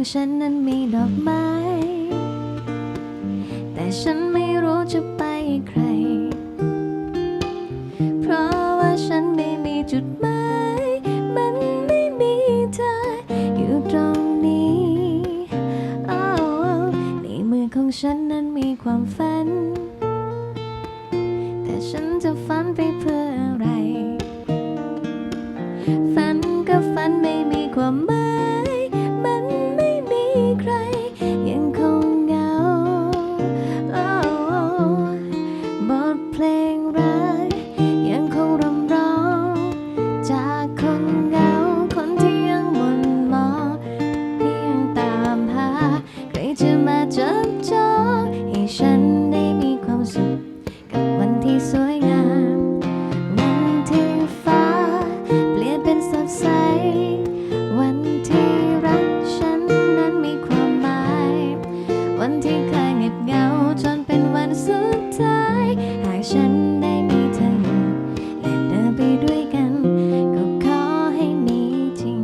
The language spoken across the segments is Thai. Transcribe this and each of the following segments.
ของฉันนั้นมีดอกไม้ แต่ฉันไม่รู้จะไปใคร เพราะว่าฉันไม่มีจุดหมาย มันไม่มีเธออยู่ตรงนี้โอ้ในมือของฉันนั้นมีความฝัน แต่ฉันจะฝันไปเพื่ออะไร ฝันกับฝันไม่มีความหมาย วันที่เคยเหงบเหงาจนเป็นวันสุดท้าย หากฉันได้มีเธออยู่และเดินไปด้วยกัน ก็ขอให้มีจริง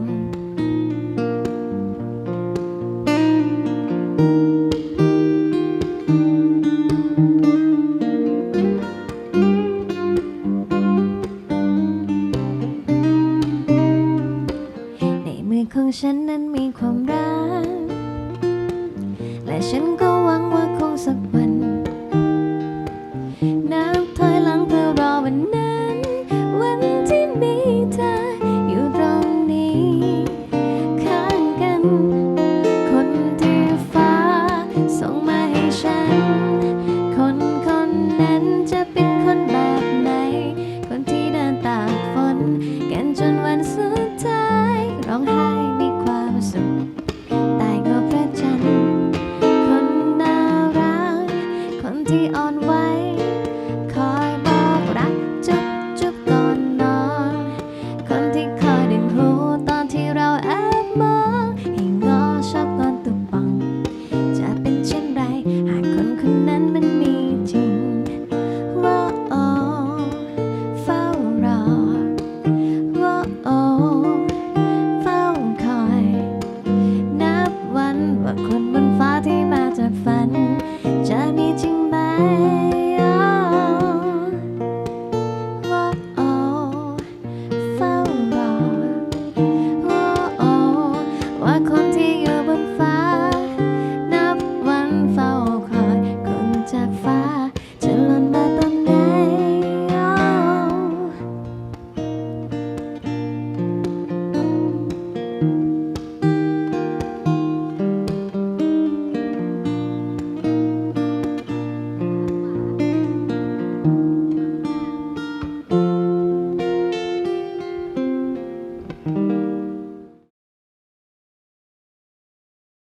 ในมือของฉันนั้นมีความรัก แต่ฉันก็หวังว่าคงสักวัน นับถอยหลังเพื่อรอวันนั้น วันที่มีเธออยู่ตรงนี้